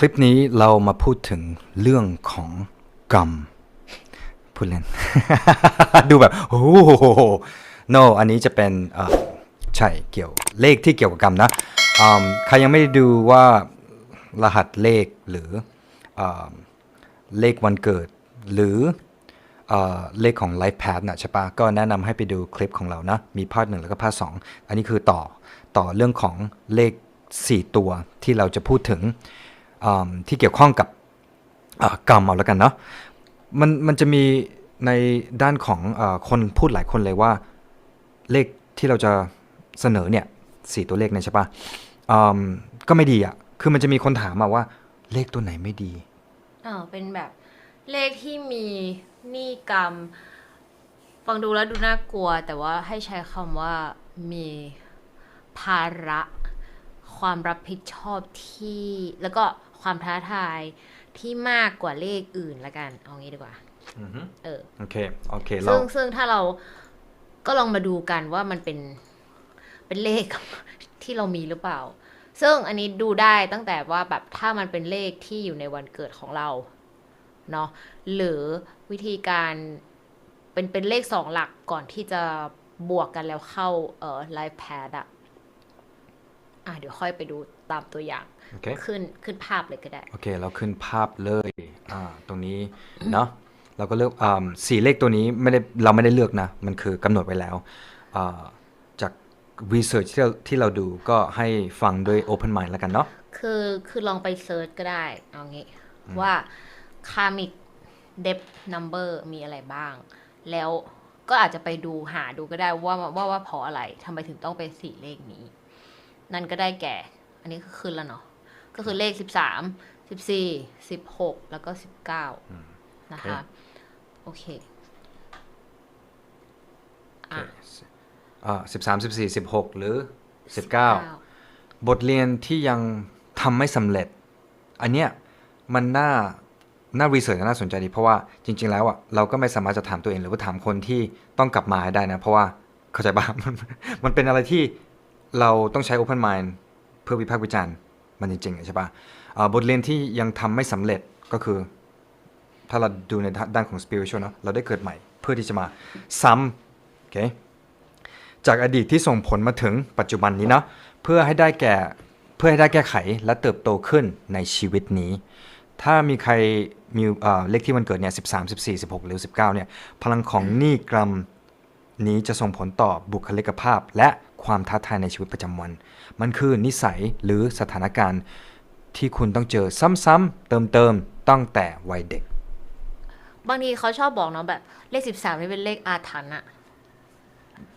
คลิปนี้เรามาพูดถึงเรื่องของกรรมพูดเล่น ดูแบบโอ้โห no อันนี้จะเป็นใช่เกี่ยวเลขที่เกี่ยวกับกรรมนะใครยังไม่ได้ดูว่ารหัสเลขหรือเอเลขวันเกิด หรือเลขของ Life Path นะใช่ปะก็แนะนำให้ไปดูคลิปของเรานะ มีพาร์ทหนึ่งแล้วก็พาร์ทสองอันนี้คือต่อต่อเรื่องของเลข 4 ตัวที่เราจะพูดถึง ที่เกี่ยวข้องกับกรรมเอาแล้วกันเนาะมันมันจะมีในด้านของอคนพูดหลายคนเลยว่าเลขที่เราจะเสนอเนี่ยสี่ตัวเลขเนี่ยใช่ปะก็ไม่ดีอะ่ะ คือมันจะมีคนถามมาว่าเลขตัวไหนไม่ดีอ่าเป็นแบบเลขที่มีหนี้กรรม ฟังดูแล้วดูน่ากลัว แต่ว่าให้ใช้คำว่ามีภาระ ความรับผิดชอบที่แล้วก็ ความท้าทายที่มากกว่าเลขอื่นละกัน เอางี้ดีกว่าเออโอเคโอเคเราซึ่งซึ่งถ้าเราก็ลองมาดูกันว่ามันเป็นเป็นเลขที่เรามีหรือเปล่า ซึ่งอันนี้ดูได้ตั้งแต่ว่าแบบถ้ามันเป็นเลขที่อยู่ในวันเกิดของเราเนาะหรือวิธีการเป็นเป็นเลขสองหลักก่อนที่จะบวกกันแล้วเข้าเอ่อไลฟ์แพดอะอะเดี๋ยวค่อยไปดู ตามตัวอย่าง โอเค ขึ้นขึ้นภาพเลยก็ได้ โอเค เราขึ้นภาพเลยอ่าตรงนี้เนาะ เราก็เลือกอ่าสี่เลขตัวนี้ไม่ได้เราไม่ได้เลือกนะ มันคือกำหนดไว้แล้วอ่าจาก research ที่เราที่เราดูก็ให้ฟังด้วย open mind แล้วกันเนาะ คือคือลองไปเซิร์ชก็ได้ เอางี้ ว่า karmic depth number มีอะไรบ้าง แล้วก็อาจจะไปดูหาดูก็ได้ว่าว่าว่าเพราะอะไรทำไมถึงต้องเป็นสี่เลขนี้ นั่นก็ได้แก่อั นนี้คือขึ้นแล้วเนาะก็คือเลขสิบสามสิบสี่สิบหกแล้วก็สิบเก้านะคะ โอเคอะอ่าสิบสามสิบสี่สิบหกหรือสิบเก้าบทเรียนที่ยังทำไม่สำเร็จ อันเนี้ยมันน่าน่ารีเสิร์ชน่าสนใจดีเพราะว่าจริง ๆ แล้วอะเราก็ไม่สามารถจะถามตัวเองหรือว่าถามคนที่ต้องกลับมาให้ได้นะ เพราะว่าเข้าใจป่ะมันมันเป็นอะไรที่เราต้องใช้ open mind เพื่อวิพากษ์วิจารณ์มันจริงๆใช่ป่ะอ่าบทเรียนที่ยังทำไม่สำเร็จก็คือ ถ้าเราดูในด้านของ spiritual เนอะเราได้เกิดใหม่ เพื่อที่จะมาซ้ำโอเคจากอดีตที่ส่งผลมาถึงปัจจุบันนี้เนาะเพื่อให้ได้แก่เพื่อให้ได้แก้ไขและเติบโตขึ้นในชีวิตนี้ ถ้ามีใครมีเลขที่วันเกิดเนี่ย13 14 16หรือ19เนี่ยพลังของหนี้กรรมนี้จะส่งผลต่อบุคลิกภาพและ ความท้าทายในชีวิตประจำวัน มันคือนิสัยหรือสถานการณ์ที่คุณต้องเจอซ้ำๆเติมๆตั้งแต่วัยเด็ก บางทีเขาชอบบอกเนาะแบบเลขสิบสามนี่เป็นเลขอาถรรพ์อะ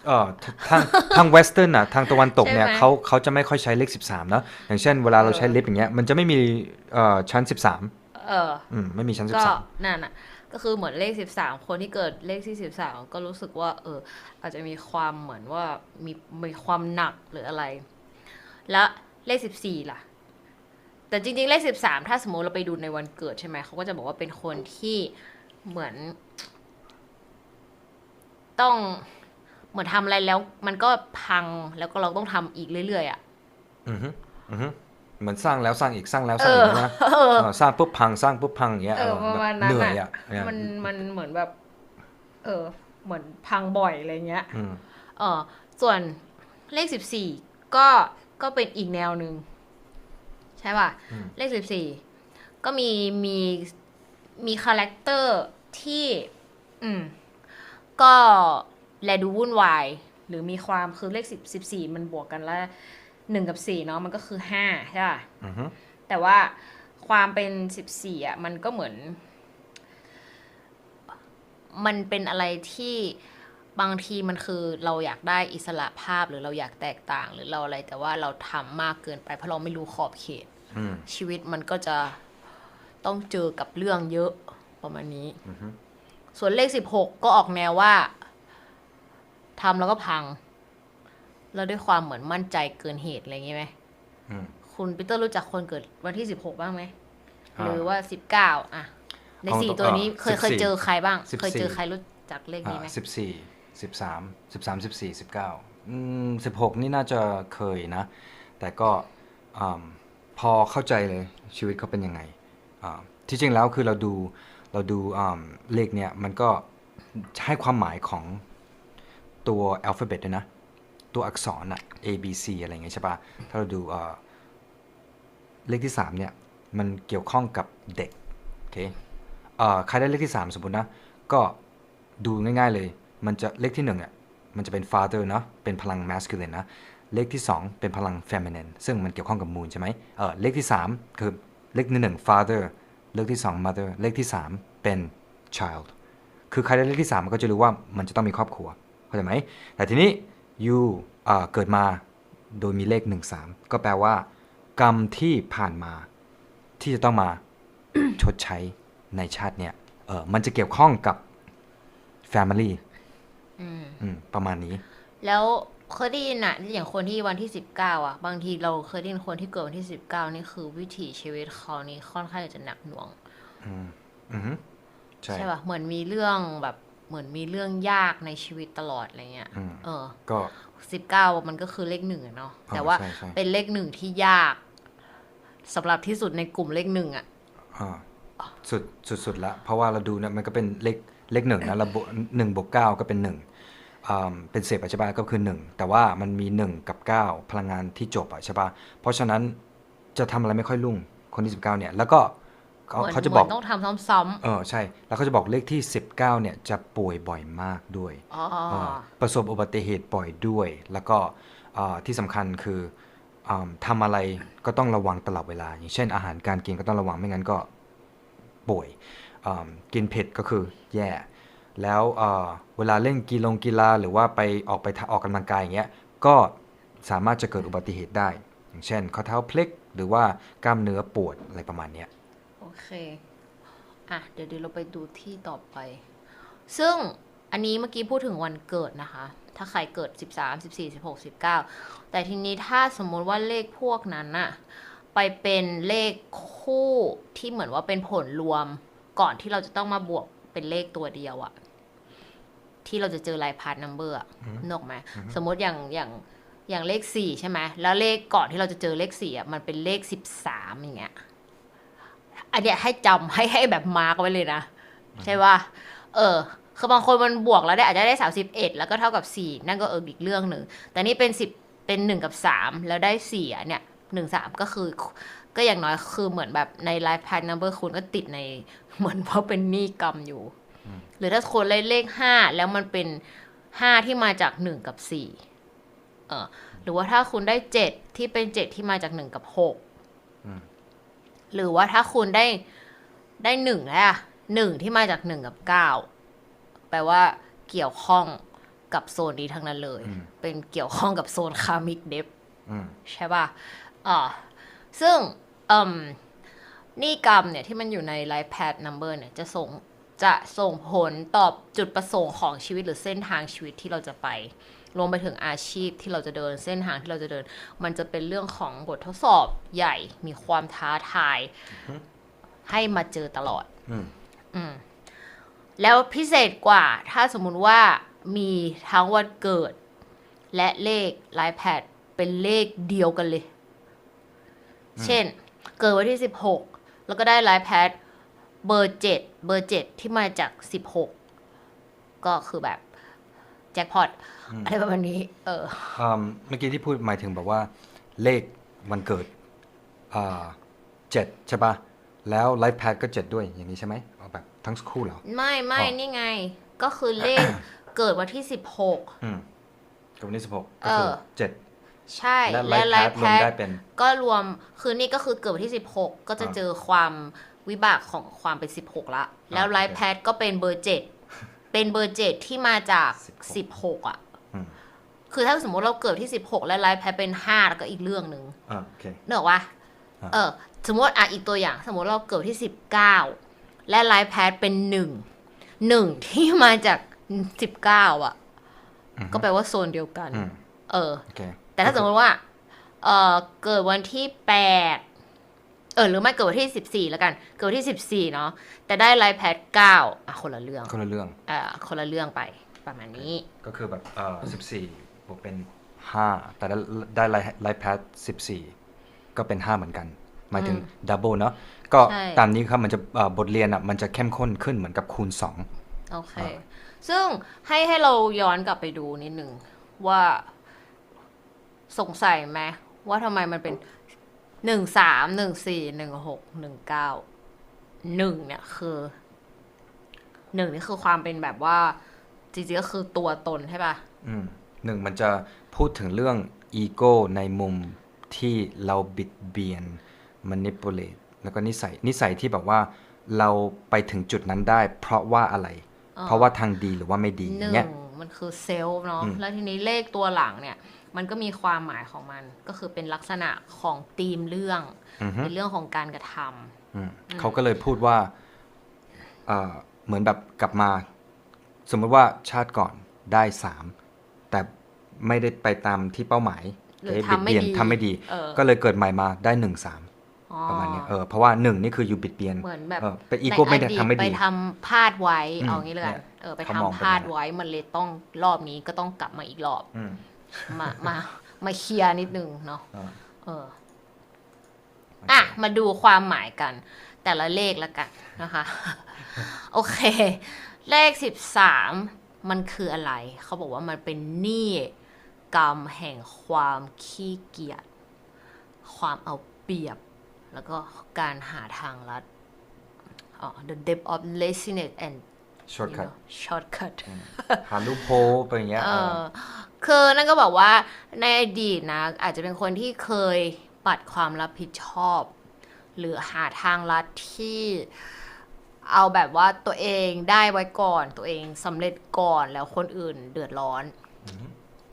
เอ่อททางทางเวสเทิร์นอะทางตะวันตกเนี่ยใช่ไหมเขาเขาจะไม่ค่อยใช้เลข 13เนอะอย่างเช่นเวลาเราใช้ลิฟต์อย่างเงี้ยมันจะไม่มีเอ่อชั้น 13 เอออืมไม่มีชั้นก็นั่นน่ะ ก็คือเหมือนเลขสิบสามคนที่เกิดเลขที่สิบสามก็รู้สึกว่า เออ อาจจะมีความเหมือนว่ามีมีความหนักหรืออะไร แล้วเลขสิบสี่ล่ะ แต่จริง ๆ เลขสิบสามถ้าสมมติเราไปดูในวันเกิดใช่ไหมเขาก็จะบอกว่าเป็นคนที่เหมือน ต้องเหมือนทำอะไรแล้ว มันก็พังแล้วก็เราต้องทำอีกเรื่อยๆอะ อือฮึอือฮึ มือนสร้างแล้วสร้างอีกสร้างแล้วสเอร้างออีกนะเออเออสร้างปุ๊บพังสร้างปุ๊บพังอย่างเงี้ยเออเออประมาณแบบนั้นเหนื่อยอะอะเนี่ยมันมันเหมือนแบบ เออ เหมือนพังบ่อยอะไรเงี้ยอืมเออส่วนเลขสิบสี่ก็ก็เป็นอีกแนวหนึ่งใช่ป่ะ เลขสิบสี่ก็มีมีมีคาแรคเตอร์ที่ อืม ก็แลดูวุ่นวาย หรือมีความคือเลขสิบสิบสี่มันบวกกันแล้ว หนึ่งกับสี่เนาะมันก็คือห้าใช่ป่ะอือฮึแต่ว่าความเป็นสิบสี่อะมันก็เหมือน มันเป็นอะไรที่บางทีมันคือเราอยากได้อิสระภาพหรือเราอยากแตกต่าง หรือเราอะไรแต่ว่าเราทำมากเกินไป เพราะเราไม่รู้ขอบเขตอืมชีวิตมันก็จะต้องเจอกับเรื่องเยอะประมาณนี้ส่วนเลขสิบหกก็ออกแนวว่าทำแล้วก็พัง แล้วด้วยความเหมือนมั่นใจเกินเหตุอะไรอย่างงี้ไหมอืม คุณปีเตอร์รู้จักคนเกิดวันที่สิบหกบ้างไหมอ่าหรือว่าสิบเก้าอะในของสี่ตัวตัวนี้เอ่อเคยเคย14เจอใครบ้าง 14 เคยเจอใครรู้จักเลขนี้ไหมสิบสี่สิบสามสิบสามสิบสี่สิบเก้าอืมสิบหกนี่น่าจะเคยนะ แต่ก็อืมพพอเข้าใจเลยชีวิตเขาเป็นยังไงอ่าที่จริงแล้วคือเราดูเราดูอ่าเลขเนี่ยมันก็ให้ความหมายของตัวอัลฟาเบตด้วยนะ ตัวอักษรอะ A B C อะไรเงี้ยใช่ปะถ้าเราดูเลขที่3เนี่ยมันเกี่ยวข้องกับเด็กโอเคเอ่อใครได้เลขที่ 3 สมมตินะ ก็ดูง่าย ๆเลย มันจะเลขที่1เนี่ยมันจะเป็น father เนาะเป็นพลัง masculine นะเลขที่ 2 เป็นพลัง feminine ซึ่งมันเกี่ยวข้องกับ moon ใช่ไหมเออเลขที่ 3 คือเลขที่หนึ่ง father เลขที่ 2 mother เลขที่ 3 เป็น child คือใครได้เลขที่ 3 มันก็จะรู้ว่ามันจะต้องมีครอบครัวเข้าใจไหมแต่ทีนี้ you เอ่อเกิดมาโดยมีเลข1 3ก็แปลว่า กรรมที่ผ่านมา ที่จะต้องมาชดใช้ในชาติเนี่ยเออมันจะเกี่ยวข้องกับ family อืมอืมประมาณนี้ แล้วเคยได้ยินอะอย่างคนที่วันที่สิบเก้าอะบางทีเราเคยได้ยินคนที่เกิดวันที่สิบเก้านี่คือวิถีชีวิตเขานี่ค่อนข้างจะหนักหน่วงอือฮึใช่ใช่ป่ะเหมือนมีเรื่องแบบ เหมือนมีเรื่องยากในชีวิตตลอดอะไรเงี้ย อืมเออก็ สิบเก้ามันก็คือเลขหนึ่งอะเนาะอ๋อแต่ว่าใช่ใช่ เป็นเลขหนึ่งที่ยากสำหรับที่สุดในกลุ่มเลขหนึ่งอะอ่าสุดสุดสุดละ เพราะว่าเราดูเนี่ยมันก็เป็นเลขเลขหนึ่งนะเราบวกหนึ่งบวกเก้าก็เป็นหนึ่งอ่าเป็นเศษปัจจุบันก็คือหนึ่งแต่ว่ามันมีหนึ่งกับเก้าพลังงานที่จบอะใช่ปะเพราะฉะนั้นจะทำอะไรไม่ค่อยรุ่งคนที่สิบเก้าเนี่ย แล้วก็ เขาเหมือนเขาจะบอกเหมือนต้องทำซ้ำเออใช่ แล้วเขาจะบอกเลขที่ 19เนี่ยจะป่วยบ่อยมากด้วยๆอ๋อเออประสบอุบัติเหตุบ่อยด้วย แล้วก็เอ่อที่สำคัญคืออทำอะไรก็ต้องระวังตลอดเวลา อย่างเช่นอาหารการกินก็ต้องระวังไม่งั้นก็ป่วยอืมกินเผ็ดก็คือแย่ แล้วเอ่อเวลาเล่นกีฬากีฬาหรือว่าไปออกไปออกกำลังกายอย่างเงี้ยก็สามารถจะเกิดอุบัติเหตุได้ อย่างเช่นข้อเท้าพลิกหรือว่ากล้ามเนื้อปวดอะไรประมาณเนี้ยโอ เค อะ เดี๋ยวเดี๋ยวเราไปดูที่ต่อไป ซึ่งอันนี้เมื่อกี้พูดถึงวันเกิดนะคะ ถ้าใครเกิด 13 14 16 19 แต่ทีนี้ถ้าสมมุติว่าเลขพวกนั้นน่ะไปเป็นเลขคู่ที่เหมือนว่าเป็นผลรวมก่อนที่เราจะต้องมาบวกเป็นเลขตัวเดียวอะที่เราจะเจอลายพาร์ทนัมเบอร์อะนกออกไหมสมมติอย่างอย่างอย่างเลขสี่ใช่ไหมแล้วเลขก่อนที่เราจะเจอเลขสี่อะมันเป็นเลขสิบสามอย่างเงี้ย อันเนี้ยให้จำให้ให้แบบมาร์กไว้เลยนะ ใช่ป่ะเออ คือบางคนมันบวกแล้วได้อาจจะได้สามสิบเอ็ดแล้วก็เท่ากับสี่นั่นก็เอออีกเรื่องหนึ่ง แต่นี่เป็นสิบเป็นหนึ่งกับสามแล้วได้สี่อะเนี่ยหนึ่งสามก็คือ ก็อย่างน้อยคือเหมือนแบบในไลฟ์พาร์นัมเบอร์คุณก็ติดในเหมือนว่าเป็นหนี้กรรมอยู่ หรือถ้าคนเลขเลขห้าแล้วมันเป็นห้าที่มาจากหนึ่งกับสี่เออหรือว่าถ้าคุณได้เจ็ดที่เป็นเจ็ดที่มาจากหนึ่งกับหก หรือว่าถ้าคุณได้ได้หนึ่งแล้วอะหนึ่งที่มาจากหนึ่งกับเก้าแปลว่าเกี่ยวข้องกับโซนนี้ทั้งนั้นเลยอืมเป็นเกี่ยวข้องกับโซนคามิกเดฟอืมใช่ป่ะอ่าซึ่งเอ่มหนี่กรรมเนี่ยที่มันอยู่ใน Life Path Number เนี่ยจะส่งจะส่งผลต่อจุดประสงค์ของชีวิตหรือเส้นทางชีวิตที่เราจะไป รวมไปถึงอาชีพที่เราจะเดินเส้นทางที่เราจะเดิน มันจะเป็นเรื่องของบททดสอบใหญ่ มีความท้าทาย ให้มาเจอตลอดอืมอืมแล้วพิเศษกว่า ถ้าสมมุติว่ามีทั้งวันเกิด และเลขไล e แพดเป็นเลขเดียวกันเลย เช่น เกิดวันที่สิบหกแล้วก็ได้ไล e แพดเบอร์เจ็ดเบอร์เจ็ดที่มาจากสิบหกก็คือแบบ แจ็คพอตอะไรประมาณนี้ เอออืมเมื่อกี้ที่พูดหมายถึงแบบว่า เลขวันเกิดอ่าเจ็ดใช่ปะแล้วไลฟ์แพดก็เจ็ดด้วยอย่างนี้ใช่ไหมเอาแบบทั้งคู่เหรอ ไม่ไม่อ๋อนี่ไง ก็คือเลขเกิดวันที่สิบหกอืมกับวันที่สิบหกเอก็คืออเจ็ดใช่ และและไล Life ฟ์ Path แพรวมดได้เป็นก็รวมคือนี่ก็คือเกิดวันที่16ก็จะอ่าเจอความวิบากของความเป็น16ละ แล้วโอเคไลฟ์แพดก็เป็นเบอร์7 เป็นเบอร์7ที่มาจาก16อะอืมคือถ้าสมมติเราเกิดที่16และไลฟ์แพดเป็น5แล้วก็อีกเรื่องหนึ่งอ่าโอเคเนกอะวะอ่าเออ สมมติอะอีกตัวอย่าง สมมติเราเกิดที่19และไลฟ์แพดเป็น1 1ที่มาจาก19อะ ก็แปลว่าโซนเดียวกันอืมเออโอเคแต่ถ้าสมมติว่า เออเกิดวันที่แปด เออหรือไม่เกิดวันที่สิบสี่แล้วกัน เกิดวันที่สิบสี่เนาะแต่ได้ไลฟ์แพดเก้าอะคนละเรื่องคนละเรื่องอ่าคนละเรื่องไปประมาณนี้ ก็คือแบบเอ่อสิบสี่บวกเป็นห้าแต่ได้ได้ไลฟ์แพดสิบสี่ก็เป็นห้าเหมือนกัน หมายถึงดับเบิลเนาะก็ใช่ตามนี้ครับมันจะเอ่อบทเรียนอะมันจะเข้มข้นขึ้นเหมือนกับคูณสองโอเค ซึ่งให้ให้เราย้อนกลับไปดูนิดหนึ่งว่าสงสัยไหมว่าทำไมมันเป็น หนึ่งสามหนึ่งสี่หนึ่งหกหนึ่งเก้าหนึ่งเนี่ยคือหนึ่งนี่คือความเป็นแบบว่า จริงๆก็คือตัวตนใช่ปะอืมหนึ่งมันจะพูดถึงเรื่องอีโก้ในมุมที่เราบิดเบียน manipulate แล้วก็นิสัย นิสัยที่แบบว่าเราไปถึงจุดนั้นได้ เพราะว่าอะไร เพราะว่าทางดีหรือว่าไม่ดีหอนึ่ย่างงเงี้ยมันคือเซลฟ์เนาะอืมแล้วทีนี้เลขตัวหลังเนี่ย มันก็มีความหมายของมัน ก็คือเป็นลักษณะของธีมเรื่องอือฮึเป็นเรื่องของการกระทำอืมเขาก็เลยพูดว่าเอ่อเหมือนแบบกลับมา สมมติว่าชาติก่อนได้สามแต่ไม่ได้ไปตามที่เป้าหมายหรือเอ๊ะทำไม่บิดเบียนดีทำไม่ดีเออก็เลยเกิดใหม่มาได้หนึ่งสามอ๋อประมาณเนี้ยเออเพราะว่าหนึ่งนี่คืออยู่บิดเบียนเหมือนแบบเออเป็นอีโก้ไม่ได้ในอทำไม่ไปดีทำพลาดไว้อืมเอางี้เลยกันเนี่ยเออไปเขาทำมองพลาดแบบนั้นไว้มันเลยต้องรอบนี้ก็ต้องกลับมาอีกรอบอื มมามามาเคลียร์นิดนึงเนาะอ่าเอออะมาดูความหมายกัน แต่ละเลขแล้วกันนะคะ โอเค เลขสิบสามมันคืออะไร เขาบอกว่ามันเป็นหนี้กรรมแห่งความขี้เกียจความเอาเปรียบ แล้วก็การหาทางลัดอ๋อ the depth of laziness and you shortcut know, shortcut หาลูกโพไปอย่างเงี้ยเอเอออคือนั่นก็บอกว่าในอดีตนะ อาจจะเป็นคนที่เคยปัดความรับผิดชอบ หรือหาทางลัดที่เอาแบบว่าตัวเองได้ไว้ก่อนตัวเองสำเร็จก่อนแล้วคนอื่นเดือดร้อน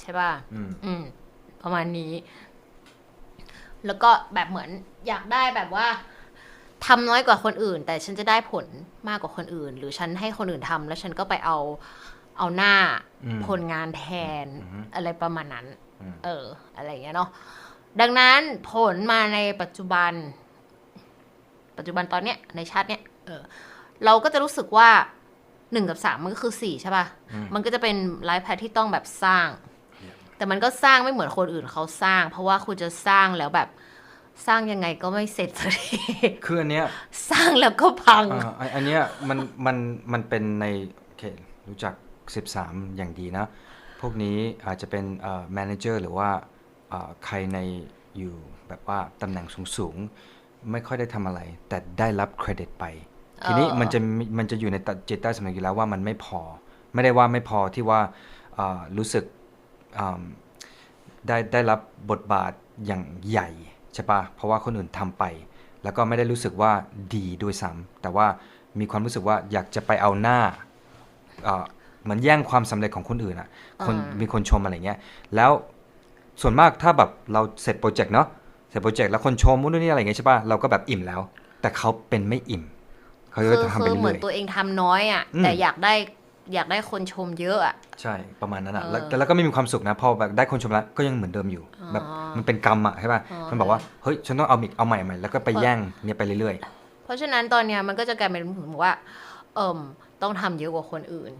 ใช่ป่ะอืมอืมประมาณนี้ แล้วก็แบบเหมือนอยากได้แบบว่า ทำน้อยกว่าคนอื่น แต่ฉันจะได้ผลมากกว่าคนอื่น หรือฉันให้คนอื่นทำแล้วฉันก็ไปเอาเอาหน้าอืมผลงานแทนอืมอะไรประมาณนั้นอืมเออ อะไรอย่างเงี้ยเนาะดังนั้นผลมาในปัจจุบัน ปัจจุบันตอนเนี้ยในชาติเนี้ยเออ เราก็จะรู้สึกว่าหนึ่งกับสามมันก็คือสี่ใช่ป่ะ มันก็จะเป็นไลฟ์แพทที่ต้องแบบสร้าง แต่มันก็สร้างไม่เหมือนคนอื่นเขาสร้าง เพราะว่าคุณจะสร้างแล้วแบบ สร้างยังไงก็ไม่เสร็จสักทีคืออันเนี้ยสร้างแล้วก็พังอ่าอันอันเนี้ยมันมันมันเป็นในโอเครู้จัก 13 อย่างดีนะ พวกนี้อาจจะเป็นเอ่อ manager หรือว่าเอ่อใครในอยู่แบบว่าตำแหน่งสูงๆ ไม่ค่อยได้ทำอะไร แต่ได้รับเครดิตไป ทีนี้เออมันจะมีมันจะอยู่ในจิตใต้สำนึกอยู่แล้วว่ามันไม่พอ ไม่ได้ว่าไม่พอที่ว่าเอ่อรู้สึกอ่าได้ได้รับบทบาทอย่างใหญ่ใช่ปะเพราะว่าคนอื่นทำไป แล้วก็ไม่ได้รู้สึกว่าดีด้วยซ้ำแต่ว่ามีความรู้สึกว่าอยากจะไปเอาหน้าเอ่อเหมือนแย่งความสำเร็จของคนอื่นอะคนอ่ามีมีคนชมอะไรเงี้ยแล้วส่วนมากถ้าแบบเราเสร็จโปรเจกต์เนาะเสร็จโปรเจกต์แล้วคนชมนู่นนี่อะไรเงี้ยใช่ปะเราก็แบบอิ่มแล้ว แต่เขาเป็นไม่อิ่มเขาจะคือทำไปคือเหมืเรื่อนอยตัวเองทำน้อยอะอืมแต่อยากได้ อยากได้คนชมเยอะอะๆใช่ประมาณนั้นอะเออแล้วแต่แล้วก็ไม่มีความสุขนะพอแบบได้คนชมแล้วก็ยังเหมือนเดิมอยู่อ๋อแบบมันเป็นกรรมอะใช่ปะอ๋อ มันบอกว่าเฮ้ยฉันต้องเอาอีกเอาใหม่ใหม่แล้วก็ไปแย่งเนี่ยไปเรื่อยเพราะฉะนั้นตอนเนี้ยมันก็จะกลายเป็นเหมือนว่า เอิ่มต้องทำเยอะกว่าคนอื่น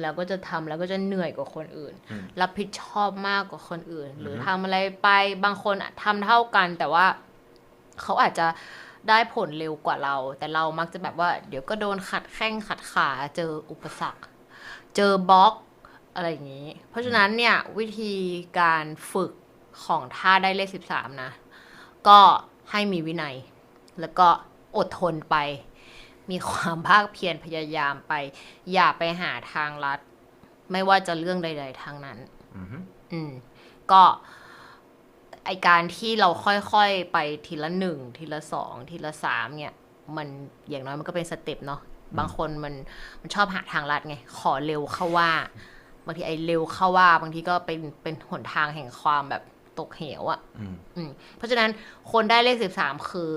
แล้วก็จะทำแล้วก็จะเหนื่อยกว่าคนอื่นอืม รับผิดชอบมากกว่าคนอื่น หรือทำอะไรไปบางคนอะทำเท่ากัน แต่ว่าเขาอาจจะได้ผลเร็วกว่าเรา แต่เรามักจะแบบว่า เดี๋ยวก็โดนขัดแข้งขัดขาเจออุปสรรค เจอบล็อกอะไรอย่างนี้ เพราะฉะนั้นเนี่ยวิธีการฝึกของท่าได้เลขสิบสามนะ ก็ให้มีวินัย แล้วก็อดทนไป มีความภาคเพียรพยายามไป อย่าไปหาทางลัด ไม่ว่าจะเรื่องใด ๆ ทางนั้นๆอือฮึอืมก็ไอการที่เราค่อยๆ ไปทีละหนึ่งทีละสองทีละสามเนี่ย มันอย่างน้อยมันก็เป็นสเต็ปเนาะ บางคนมันมันชอบหาทางลัดไง ขอเร็วเข้าว่า บางทีไอเร็วเข้าว่า บางทีก็เป็นเป็นหนทางแห่งความแบบตกเหวอะอืมอืม เพราะฉะนั้นคนได้เลขสิบสามคือ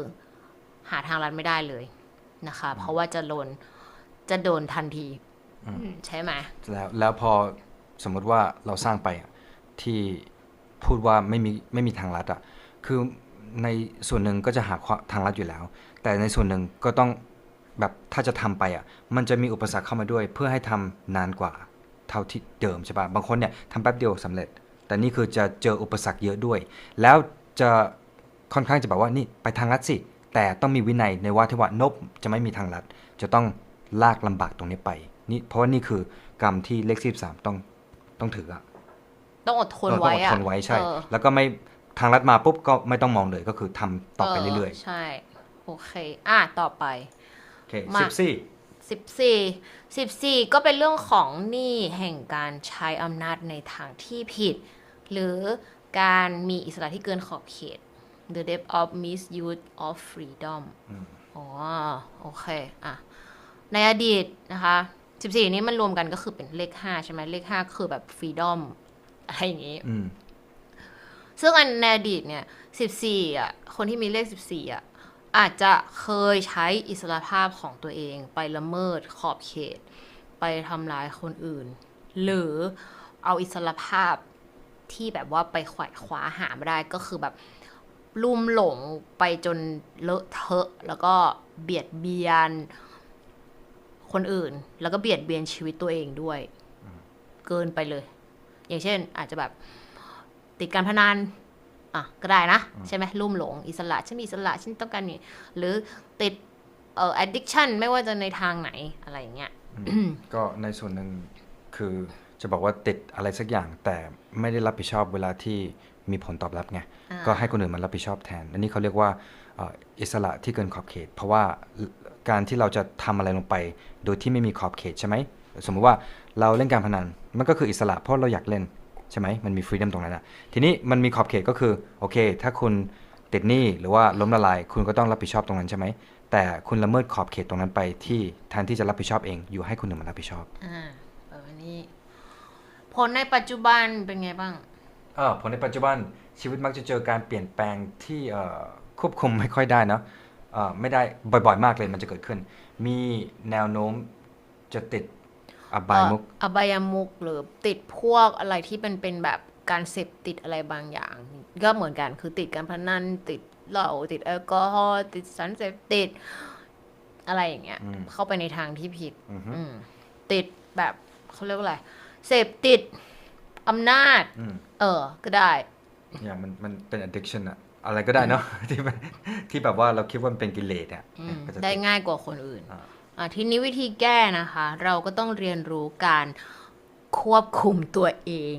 หาทางลัดไม่ได้เลยนะคะ เพราะว่าจะโดนจะโดนทันทีอืมใช่ไหมแล้วแล้วพอสมมุติว่าเราสร้างไปอะที่พูดว่าไม่มีไม่มีทางลัดอะ คือในส่วนหนึ่งก็จะหาความทางลัดอยู่แล้ว แต่ในส่วนหนึ่งก็ต้อง แบบถ้าจะทำไปอะมันจะมีอุปสรรคเข้ามาด้วย เพื่อให้ทำนานกว่าเท่าที่เดิมใช่ปะบางคนเนี่ยทำแป๊บเดียวสำเร็จ แต่นี่คือจะเจออุปสรรคเยอะด้วย แล้วจะค่อนข้างจะแบบว่านี่ไปทางลัดสิ แต่ต้องมีวินัยในว่าที่ว่านบจะไม่มีทางลัด จะต้องลากลำบากตรงนี้ไปนี่เพราะว่านี่คือกรรมที่เลขสิบสามต้องต้องถืออะต้องอดทนเออต้ไว้องอดอะทนไว้ใช่เออแล้วก็ไม่ทางลัดมาปุ๊บก็ไม่ต้องมองเลยก็คือทำต่อไปเรื่อยใช่โอเค อะต่อไปๆโอ เคมาสิบสี่สิบสี่สิบสี่ก็เป็นเรื่องของหนี้แห่งการใช้อำนาจในทางที่ผิด หรือการมีอิสระที่เกินขอบเขต the depth of misuse of freedom อ๋อ โอเค อะ ในอดีตนะคะสิบสี่นี้มันรวมกันก็คือเป็นเลขห้าใช่ไหมเลขห้าคือแบบ freedom อะไรอย่างงี้อืมซึ่งอันในอดีตเนี่ยสิบสี่อะ คนที่มีเลขสิบสี่อะ อาจจะเคยใช้อิสรภาพของตัวเองไปละเมิดขอบเขต ไปทำร้ายคนอื่น หรือเอาอิสรภาพที่แบบว่าไปขวายคว้าหาไม่ได้ก็คือแบบลุ่มหลงไปจนเลอะเทอะ แล้วก็เบียดเบียนคนอื่น แล้วก็เบียดเบียนชีวิตตัวเองด้วย เกินไปเลย อย่างเช่นอาจจะแบบติดการพนัน อะก็ได้นะ ใช่ไหมลุ่มหลงอิสระฉันมีอิสระฉันต้องการนี่หรือติดเอ่อ addiction ไม่ว่าจะในทางไหนอะไรอย่างเงี้ยก็ในส่วนหนึ่งคือจะบอกว่าติดอะไรสักอย่างแต่ไม่ได้รับผิดชอบเวลาที่มีผลตอบรับไงอ่าก็ให้คนอื่นมารับผิดชอบแทนอันนี้เขาเรียกว่าเอ่ออิสระที่เกินขอบเขต เพราะว่าการที่เราจะทำอะไรลงไป โดยที่ไม่มีขอบเขตใช่ไหมสมมุติว่าเราเล่นการพนันมันก็คืออิสระเพราะเราอยากเล่น ใช่ไหมมันมีฟรีด o m ตรงนั้นอะทีนี้มันมีขอบเขตก็คือโอเค ถ้าคุณติดหนี้หรือว่าล้มละลายคุณก็ต้องรับผิดชอบตรงนั้นใช่ไหมแต่คุณละเมิดขอบเขตตรงนั้นไปที่แทนที่จะรับผิดชอบเองอยู่ให้คนอื่นมารับผิดชอบอ่าแบบนี้ผลในปัจจุบันเป็นไงบ้างเออผลในปัจจุบันชีวิตมักจะเจอการเปลี่ยนแปลงที่เอ่อควบคุมไม่ค่อยได้เนอะเอ่อไม่ได้บ่อยๆ มากเลยมันจะเกิดขึ้น มีแนวโน้มจะติด อบายมุกเอ่ออบายมุกหรือติดพวกอะไรที่เป็นเป็นแบบการเสพติดอะไรบางอย่าง ก็เหมือนกันคือติดการพนันติดเหล้าติดแอลกอฮอล์ติดสารเสพติด อะไรอย่างเงี้ยอืมเข้าไปในทางที่ผิดอือฮึอืมติดแบบเขาเรียกว่าอะไรเสพติดอำนาจอืมเออ ก็ได้อย่างมันมันเป็น addiction อะอะไรก็ได้เนาะที่มันที่แบบว่าเราคิดว่ามันเป็นกิเลสอะอืมก็จะได้ติดง่ายกว่าคนอื่นอ่าอะ ทีนี้วิธีแก้นะคะ เราก็ต้องเรียนรู้การควบคุมตัวเอง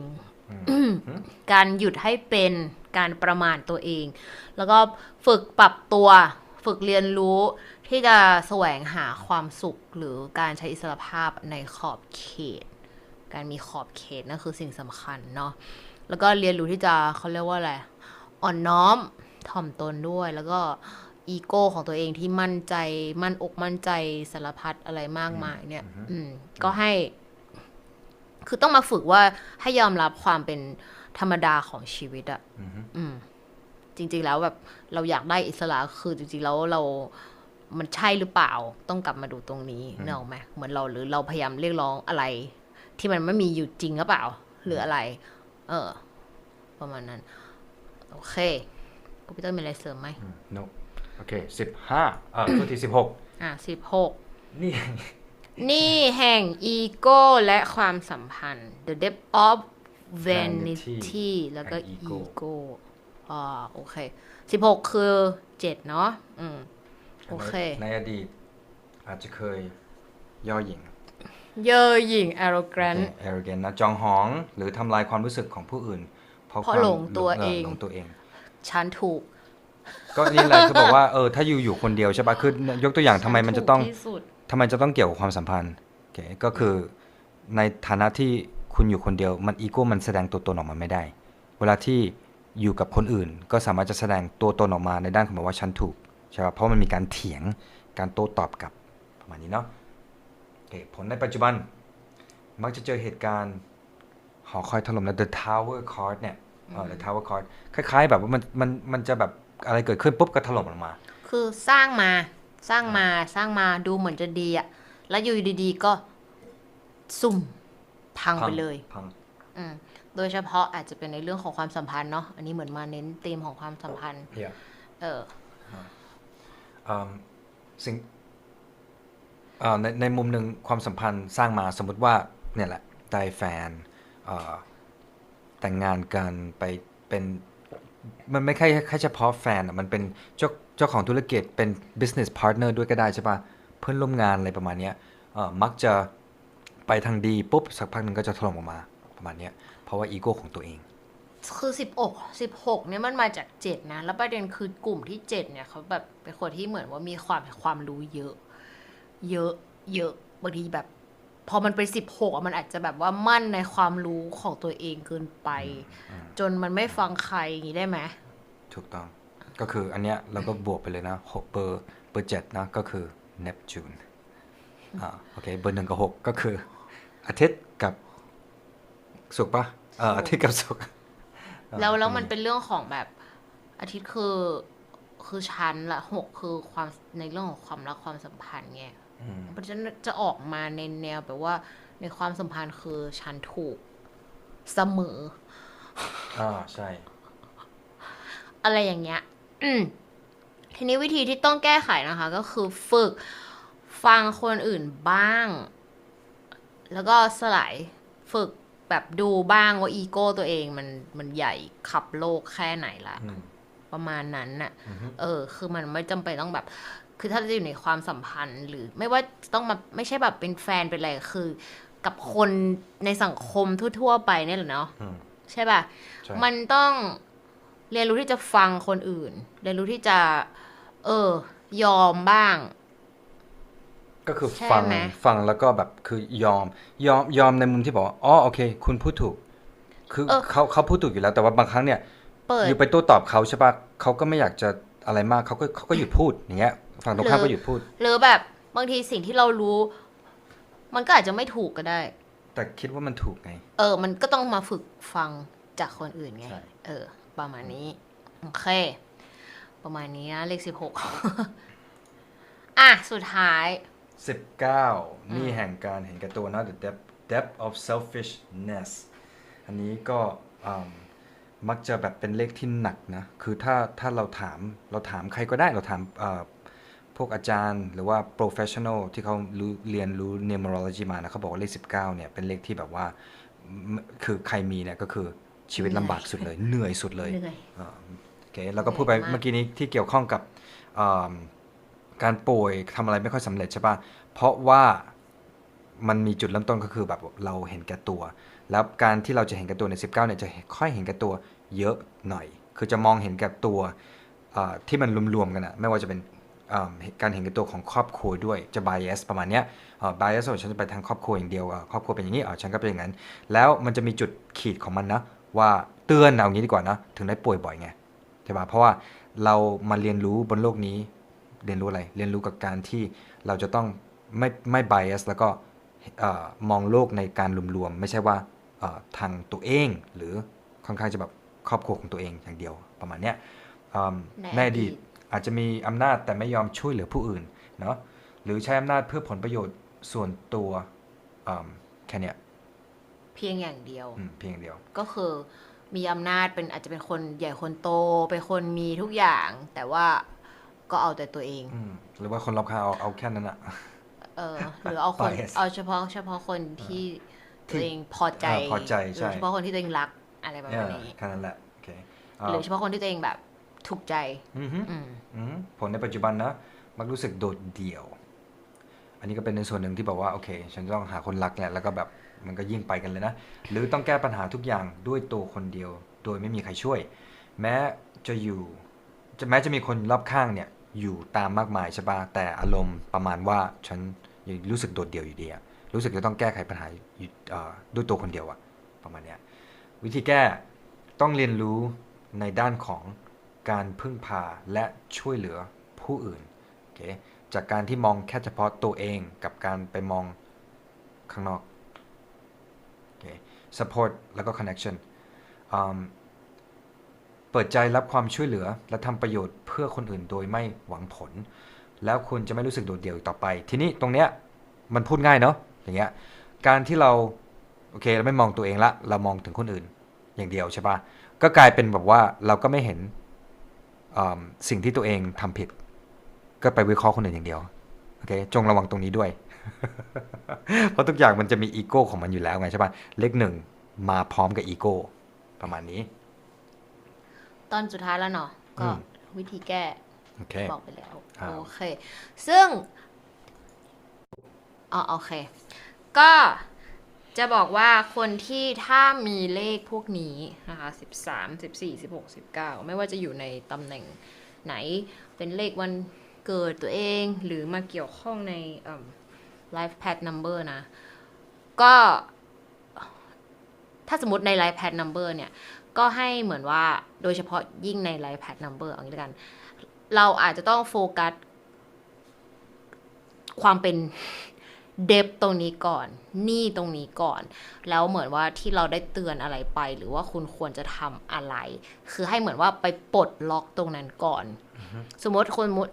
การหยุดให้เป็นการประมาณตัวเอง แล้วก็ฝึกปรับตัว ฝึกเรียนรู้ที่จะแสวงหาความสุขหรือการใช้อิสรภาพในขอบเขต การมีขอบเขตนั่นคือสิ่งสำคัญเนาะแล้วก็เรียนรู้ที่จะเขาเรียกว่าอะไรอ่อนน้อมถ่อมตนด้วยแล้วก็ อีโก้ของตัวเองที่มั่นใจ มั่นอกมั่นใจสารพัดอะไรมากมาย เนี่ย อืม ก็ให้ คือต้องมาฝึกว่าให้ยอมรับความเป็นธรรมดาของชีวิตอะอือฮึอืมจริง ๆ แล้วแบบ เราอยากได้อิสระคือจริงๆแล้วเรามันใช่หรือเปล่า ต้องกลับมาดูตรงนี้เนกอะไหมเหมือนเราหรือเราพยายามเรียกร้องอะไร ที่มันไม่มีอยู่จริงหรือเปล่า หรืออะไร เออ ประมาณนั้น โอเคคอมพิวเตอร์มีอะไรเสริมไหมอืม no โอเคสิบห้าเออตัวที่สิบหกอะสิบหกนี่ นี่แห่งอีโก้และความสัมพันธ์ the depth of vanity แล้วก็ and ego ego อ่าโอเคสิบหกคือเจ็ดเนาะอืมโอเค ในอดีต อาจจะเคยย่อหยิ่งเย่อหยิ่ง arrogant โอเค arrogant นะจองหอง หรือทำลายความรู้สึกของผู้อื่น เพราะเพราะความหลงตัวเองหลงตัวเอง ฉันถูก ก็นี่แหละคือบอกว่าเออถ้าอยู่อยู่คนเดียวใช่ปะคือยกตัวอย่างทำไมมันจะต้องฉัถูกที่สุด ทำไมจะต้องเกี่ยวกับความสัมพันธ์โอเคก็คือในฐานะที่คุณอยู่คนเดียว มันอีโก้มันแสดงตัวตนออกมาไม่ได้ เวลาที่อยู่กับคนอื่น ก็สามารถจะแสดงตัวตนออกมาในด้านของแบบว่าฉันถูกใช่ปะเพราะมันมีการเถียงการโต้ตอบกลับประมาณนี้เนาะโอเคผลในปัจจุบัน มักจะเจอเหตุการณ์หอคอยถล่มนะ The Tower Card เนี่ยเออ The Tower Card คล้ายๆ แบบว่ามันมันมันจะแบบ อะไรเกิดขึ้นปุ๊บก็ถล่มลงมา คือสร้างมาสร้างมาสร้างมาดูเหมือนจะดีอะแล้วอยู่ดีๆก็สุ่มพังไปเลยพังอืมโดยเฉพาะอาจจะเป็นในเรื่องของความสัมพันธ์เนาะอันนี้เหมือนมาเน้นธีมของความสัมพันธ์ Yeah. เอออืมสิ่งเอ่อในในมุมหนึ่งความสัมพันธ์สร้างมาสมมติว่าเนี่ยแหละได้แฟนเอ่อแต่งงานกันไปเป็น มันไม่แค่แค่เฉพาะแฟนอะมันเป็นเจ้าเจ้าของธุรกิจเป็น business partner ด้วยก็ได้ใช่ปะเพื่อนร่วมงานอะไรประมาณเนี้ยเออมักจะไปทางดีปุ๊บ สักพักหนึ่งก็จะถล่มออกมาประมาณเนี้ยเพราะว่าอีโก้ของตัวเอง คือสิบหกสิบหกเนี่ยมันมาจากเจ็ดนะ แล้วประเด็นคือกลุ่มที่เจ็ดเนี่ยเขาแบบเป็นคนที่เหมือนว่ามีความความรู้เยอะ เยอะเยอะบางทีแบบ พอมันเป็นสิบหกมันอาจจะแบบว่ามั่นในความรู้ของตัวเองเกินไป จนมันไม่ฟังใครอย่างนี้ได้ไหมถูกต้องก็คืออันเนี้ยเราก็บวกไปเลยนะหกเบอร์เบอร์เจ็ดนะก็คือเนปจูนอ่าโอเคเบอร์หนึ่งกับหกก็คือ อาทิตย์กับศุกร์ปะเอออาทิตย์กับศุกร์แล้วแล้วมันเป็นเรื่องของแบบอาทิตย์คือคือชั้นละหกคือความในเรื่องของความรักความสัมพันธ์ไง อืมมันจะจะออกมาในแนวแบบว่า ในความสัมพันธ์คือฉันถูกเสมออ่าใช่ อะไรอย่างเงี้ย อืมทีนี้วิธีที่ต้องแก้ไขนะคะ ก็คือฝึกฟังคนอื่นบ้าง แล้วก็สลายฝึกแบบดูบ้างว่าอีโก้ตัวเองมันมันใหญ่ขับโลกแค่ไหนละอืมประมาณนั้นน่ะอือฮึเออ คือมันไม่จำเป็นต้องแบบ คือถ้าจะอยู่ในความสัมพันธ์ หรือไม่ว่าต้องมาไม่ใช่แบบเป็นแฟนเป็นอะไรคือ กับคนในสังคมทั่ว ๆ ไปเนี่ยแหละเนาะอืมใช่ป่ะใช่มันต้องเรียนรู้ที่จะฟังคนอื่น เรียนรู้ที่จะ เออ ยอมบ้าง ก็คือใช่ฟังไหมฟังแล้วก็แบบคือยอม ยอมยอมในมุมที่บอกว่าอ๋อโอเค คุณพูดถูก คือเออเขาเขาพูดถูกอยู่แล้วแต่ว่าบางครั้งเนี่ยเปิดอยู่ไปโต้ตอบเขาใช่ปะเขาก็ไม่อยากจะอะไรมากเขาก็เขาก็หยุดพูดอย่างเงี้ย ฝั่งตรงข้ามหรือก็หยุดพูด หรือแบบบางทีสิ่งที่เรารู้ มันก็อาจจะไม่ถูกก็ได้ แต่คิดว่ามันถูกไง เออ มันก็ต้องมาฝึกฟังจากคนอื่นไงใช่เออ ประมาณนี้ โอเค ประมาณนี้นะเลขสิบหกอะ สุดท้าย 19 นี่แห่งการเห็นแก่ตัวนะ the depth depth of selfishness อันนี้ก็อืมมักจะแบบเป็นเลขที่หนักนะ คือถ้าถ้าเราถามเราถามใครก็ได้เราถามเอ่อ พวกอาจารย์หรือว่า professional ที่เขารู้เรียนรู้ numerology มานะเขาบอกว่าเลข 19 เนี่ย เป็นเลขที่แบบว่าไม่คือใครมีเนี่ยก็คือชีวิตลำบากสุดเลย เหนื่อยสุดเลยเหนื่อยอ่าโอเคแล้วก็พูดไปเหนื่อยมากเมื่อกี้นี้ที่เกี่ยวข้องกับอ่าการป่วยทำอะไรไม่ค่อยสำเร็จใช่ปะเพราะว่ามันมีจุดเริ่มต้นก็คือแบบเราเห็นแก่ตัว แล้วการที่เราจะเห็นแก่ตัวใน 19เนี่ยจะค่อยเห็นแก่ตัวเยอะหน่อย คือจะมองเห็นแก่ตัวอ่าที่มันรวมๆกันอะไม่ว่าจะเป็นอ่า การเห็นแก่ตัวของครอบครัวด้วยจะ bias ประมาณเนี้ยอ่า bias ว่าฉันจะไปทางครอบครัวอย่างเดียวอะครอบครัวเป็นอย่างนี้อ่าฉันก็เป็นอย่างนั้น แล้วมันจะมีจุดขีดของมันนะว่าเตือนเอางี้ดีกว่านะถึงได้ป่วยบ่อยไงใช่ปะเพราะว่าเรามาเรียนรู้บนโลกนี้เรียนรู้อะไร เรียนรู้กับการที่เราจะต้องไม่ไม่ bias แล้วก็เอ่อมองโลกในการรวมๆไม่ใช่ว่าเอ่อทางตัวเองหรือค่อนข้างจะแบบครอบครัวของตัวเองอย่างเดียวประมาณเนี้ยอืมในในออดีดีตต อาจจะมีอำนาจแต่ไม่ยอมช่วยเหลือผู้อื่นเนาะหรือใช้อำนาจเพื่อผลประโยชน์ส่วนตัวอืมแค่เนี้ยเพียงอย่างเดียวอืมเพียงอย่างเดียว ก็คือมีอำนาจเป็นอาจจะเป็นคนใหญ่คนโตเป็นคนมีทุกอย่าง แต่ว่าก็เอาแต่ตัวเองอืมหรือว่าคนรอบข้างเอาเอาแค่นั้นอะเออหรือเอาคน Bias เอาเฉพาะเฉพาะคนที่ตัวเองพอใจเออพอใจหใช่รือเฉพาะคนที่ตัวเองรักอะไรประเอมาณอนี้แค่นั้นแหละโอเคหรือเฉพาะคนที่ตัวเองแบบถูกใจ อือฮึอืม อืมผลในปัจจุบันนะมักรู้สึกโดดเดี่ยว อันนี้ก็เป็นในส่วนหนึ่งที่บอกว่าโอเค ฉันต้องหาคนรักแหละแล้วก็แบบมันก็ยิ่งไปกันเลยนะ หรือต้องแก้ปัญหาทุกอย่างด้วยตัวคนเดียว โดยไม่มีใครช่วย แม้จะอยู่จะแม้จะมีคนรอบข้างเนี่ยอยู่ตามมากมายใช่ปะแต่อารมณ์ประมาณว่าฉันยังรู้สึกโดดเดี่ยวอยู่ดีอะรู้สึกจะต้องแก้ไขปัญหาด้วยตัวคนเดียวอะประมาณเนี้ยวิธีแก้ต้องเรียนรู้ในด้านของ การพึ่งพาและช่วยเหลือผู้อื่นโอเคจากการที่มองแค่เฉพาะตัวเองกับการไปมองข้างนอกโอเค support แล้วก็ connection เปิดใจรับความช่วยเหลือ และทำประโยชน์เพื่อคนอื่นโดยไม่หวังผล แล้วคุณจะไม่รู้สึกโดดเดี่ยวต่อไป ทีนี้ตรงเนี้ยมันพูดง่ายเนาะอย่างเงี้ยการที่เราโอเคเราไม่มองตัวเองละ เรามองถึงคนอื่นอย่างเดียวใช่ปะก็กลายเป็นแบบว่าเราก็ไม่เห็น สิ่งที่ตัวเองทำผิด ก็ไปวิเคราะห์คนอื่นอย่างเดียวโอเคจงระวังตรงนี้ด้วย เพราะทุกอย่างมันจะมีอีโก้ของมันอยู่แล้วไงใช่ปะเลขหนึ่งมาพร้อมกับอีโก้ประมาณนี้ ตอนสุดท้ายแล้วเนาะก็อืมวิธีแก้โโอเคบอกไปแล้วครับโอเค ซึ่งอ๋อโอเค ก็ จะบอกว่าคนที่ถ้ามีเลขพวกนี้นะคะสิบสามสิบสี่สิบหกสิบเก้าไม่ว่าจะอยู่ในตำแหน่งไหนเป็นเลขวันเกิดตัวเองหรือมาเกี่ยวข้องใน life path number นะ ก็ถ้าสมมติใน life path number เนี่ย ก็ให้เหมือนว่าโดยเฉพาะยิ่งใน life path number เอางี้ละกัน เราอาจจะต้องโฟกัสความเป็น เดฟตรงนี้ก่อน หนี้ตรงนี้ก่อน แล้วเหมือนว่าที่เราได้เตือนอะไรไป หรือว่าคุณควรจะทำอะไร คือให้เหมือนว่าไปปลดล็อกตรงนั้นก่อน สมมติคนมุติ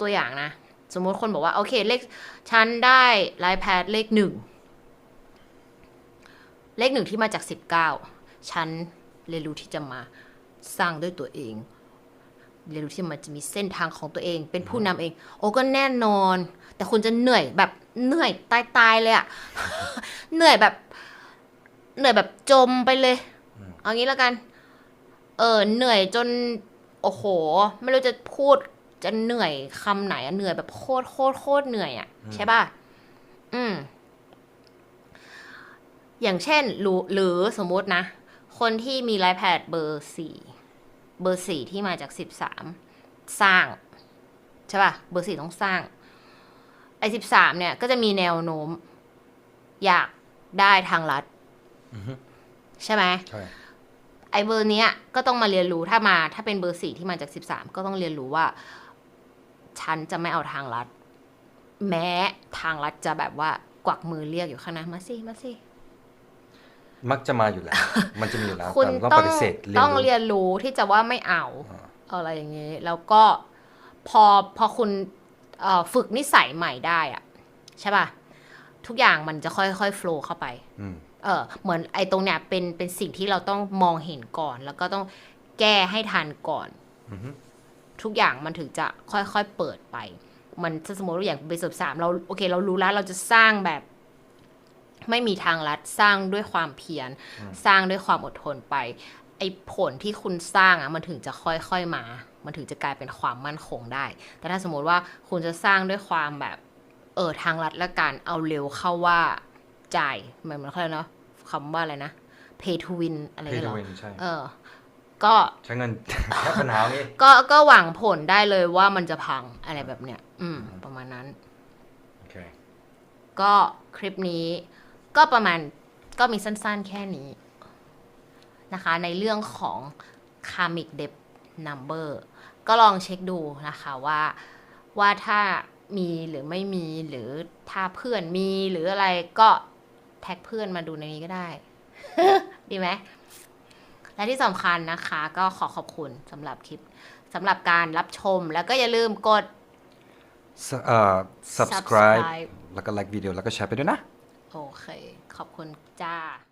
ตัวอย่างนะ สมมติคนบอกว่า โอเคเลขฉันได้ไลน์แพดเลขหนึ่งเลขหนึ่งที่มาจากสิบเก้าฉันเรียนรู้ที่จะมาสร้างด้วยตัวเอง เรียนรู้ที่มันจะมีเส้นทางของตัวเอง เป็นผู้นำเอง โอ้ก็แน่นอน แต่คุณจะเหนื่อยแบบเหนื่อยตายตายๆเลยอะเหนื่อยแบบ เหนื่อยแบบจมไปเลย เอางี้แล้วกัน เออเหนื่อยจน โอ้โห ไม่รู้จะพูดจะเหนื่อยคำไหนอะเหนื่อยแบบโคตรโคตรโคตรเหนื่อยอะใช่ป่ะอืม อย่างเช่นหรือหรือสมมตินะ คนที่มีไล p แพดเบอร์สี่ เบอร์สี่ที่มาจากสิบสามสร้างใช่ป่ะเบอร์สี่ต้องสร้าง ไอ้สิบสามเนี่ย ก็จะมีแนวโน้ม อยากได้ทางลัดใช่ไหมใช่ไอเบอร์เนี้ยก็ต้องมาเรียนรู้ถ้ามา ถ้าเป็นเบอร์สี่ที่มาจากสิบสามก็ต้องเรียนรู้ว่า ฉันจะไม่เอาทางลัดแม้ทางลัดจะแบบว่ากวักมือเรียกอยู่ข้างหน้ามาสิมาสิ มักจะมาอยู่แล้ว มันจะมีอยู่แล้วคุณแต่ต้ต้อองงปฏิเสธต้องรู้เรียนรู้ที่จะว่าไม่เอาอ่าอะไรอย่างนี้ แล้วก็พอพอคุณเอ่อฝึกนิสัยใหม่ได้อะใช่ป่ะ ทุกอย่างมันจะค่อยๆโฟล์เข้าไปอืมเออเหมือนไอ้ตรงเนี้ยเป็นเป็นสิ่งที่เราต้องมองเห็นก่อน แล้วก็ต้องแก้ให้ทันก่อนอือฮึทุกอย่างมันถึงจะค่อยๆเปิดไป มันถ้าสมมติว่าอย่างเบสิบสามเราโอเค เรารู้แล้วเราจะสร้างแบบ ไม่มีทางลัดสร้างด้วยความเพียรสร้างด้วยความอดทนไป ไอ้ผลที่คุณสร้างอะมันถึงจะค่อยๆมา มันถึงจะกลายเป็นความมั่นคงได้ แต่ถ้าสมมติว่าคุณจะสร้างด้วยความแบบเออทางลัดและการเอาเร็วเข้าว่าจ่ายเหมือนมันเขาเรียกเนาะคำว่าอะไรนะ pay to win อะไรเพอย่างย์เงี้ยเหรอวินใช่เออ ก็ใช้เงินแค่ปัญหางี้ก็ก็หวังผลได้เลยว่ามันจะพังอะไรแบบเนี้ย อืม ประมาณนั้น โอเค ก็คลิปนี้ ก็ประมาณก็มีสั้นๆแค่นี้นะคะ ในเรื่องของ karmic debt number ก็ลองเช็คดูนะคะว่าว่าถ้ามีหรือไม่มีหรือถ้าเพื่อนมีหรืออะไรก็แท็กเพื่อนมาดูในนี้ก็ได้ ดีไหมและที่สำคัญนะคะ ก็ขอขอบคุณสำหรับคลิปสำหรับการรับชมแล้วก็อย่าลืมกดสเอ่อ subscribe subscribe แล้วก็ like วิดีโอแล้วก็แชร์ไปด้วยนะ โอเค ขอบคุณจ้า